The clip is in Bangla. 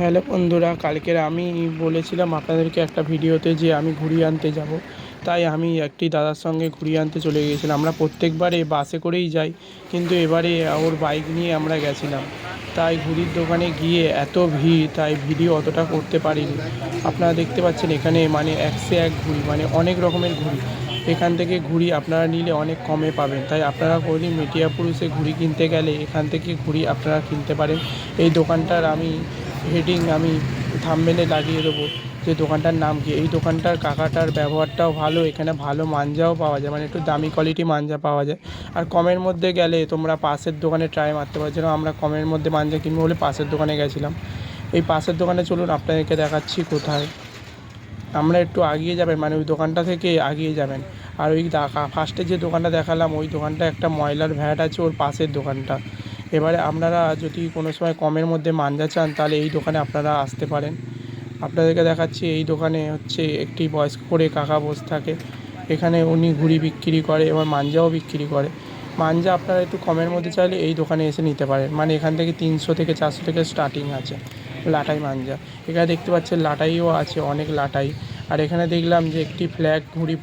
হ্যালো বন্ধুরা কালকের আমি বলেছিলাম আপনাদেরকে একটা ভিডিওতে যে আমি ঘুড়ি আনতে যাব। তাই আমি একটি দাদার সঙ্গে ঘুড়ি আনতে চলে গিয়েছিলাম। আমরা প্রত্যেকবারে বাসে করেই যাই, কিন্তু এবারে ওর বাইক নিয়ে আমরা গেছিলাম। তাই ঘুড়ির দোকানে গিয়ে এত ভিড়, তাই ভিডিও অতটা করতে পারিনি। আপনারা দেখতে পাচ্ছেন এখানে মানে একশো এক ঘুড়ি মানে অনেক রকমের ঘুড়ি এখান থেকে ঘুড়ি আপনারা নিলে অনেক কমে পাবেন। তাই আপনারা কোনোদিন মেটিয়াপুরুষে ঘুড়ি কিনতে গেলে এখান থেকে ঘুড়ি আপনারা কিনতে পারেন। এই দোকানটার আমি হেডিং আমি থাম্বনেলে লাগিয়ে দেবো যে দোকানটার নাম কি। এই দোকানটার কাকাটার ব্যবহারটাও ভালো, এখানে ভালো মাঞ্জাও পাওয়া যায় মানে একটু দামি কোয়ালিটি মাঞ্জা পাওয়া যায়। আর কমের মধ্যে গেলে তোমরা পাশের দোকানে ট্রাই মারতে পারো, যেরকম আমরা কমের মধ্যে মাঞ্জা কিনবো বলে পাশের দোকানে গেছিলাম। এই পাশের দোকানে চলুন, আপনাদেরকে দেখাচ্ছি কোথায়। আমরা একটু আগিয়ে যাবেন মানে ওই দোকানটা থেকে আগিয়ে যাবেন। আর ওই ফার্স্টে যে দোকানটা দেখালাম, ওই দোকানটা একটা ময়লার ভ্যাট আছে ওর পাশের দোকানটা। এবারে আপনারা যদি কোনো সময় কমের মধ্যে মাঞ্জা চান, তাহলে এই দোকানে আপনারা আসতে পারেন। আপনাদেরকে দেখাচ্ছি, এই দোকানে হচ্ছে একটি বয়স্ক করে কাকা বসে থাকে। এখানে উনি ঘুড়ি বিক্রি করে এবং মাঞ্জাও বিক্রি করে। মাঞ্জা আপনারা একটু কমের মধ্যে চাইলে এই দোকানে এসে নিতে পারেন। মানে এখান থেকে তিনশো থেকে চারশো থেকে স্টার্টিং আছে লাটাই মাঞ্জা। এখানে দেখতে পাচ্ছেন, লাটাইও আছে, অনেক লাটাই। আর এখানে দেখলাম যে একটি ফ্ল্যাগ ঘুড়ি